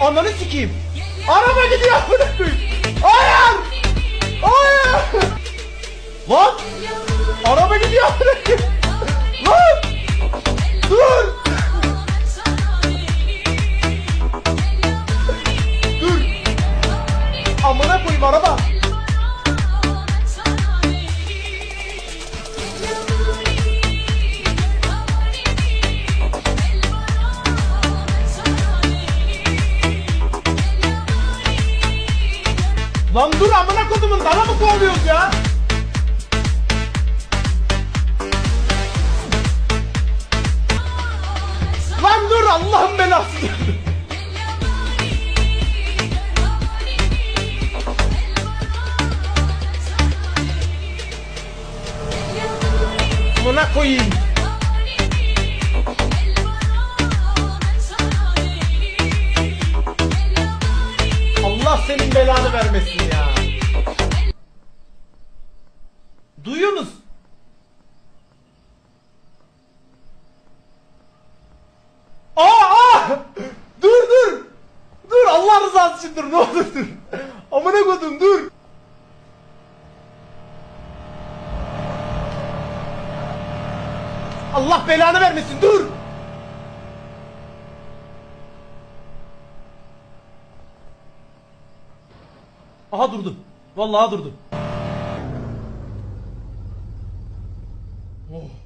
Ananı sikeyim. Araba gidiyor amına koyayım. Hayır. Hayır. Lan. Araba gidiyor amına koyayım. Lan. Dur. Dur. Amına koyayım araba. Lan dur amına kodumun dana mı kovalıyoruz ya? Lan dur Allah'ın belası. Amına koyayım. Allah senin belanı vermesin ya. Duyuyor musun? Aa, aa! Dur dur. Dur Allah rızası için dur ne olur dur. Amına kodum dur. Allah belanı vermesin dur. Aha durdu. Vallahi durdu. Oh.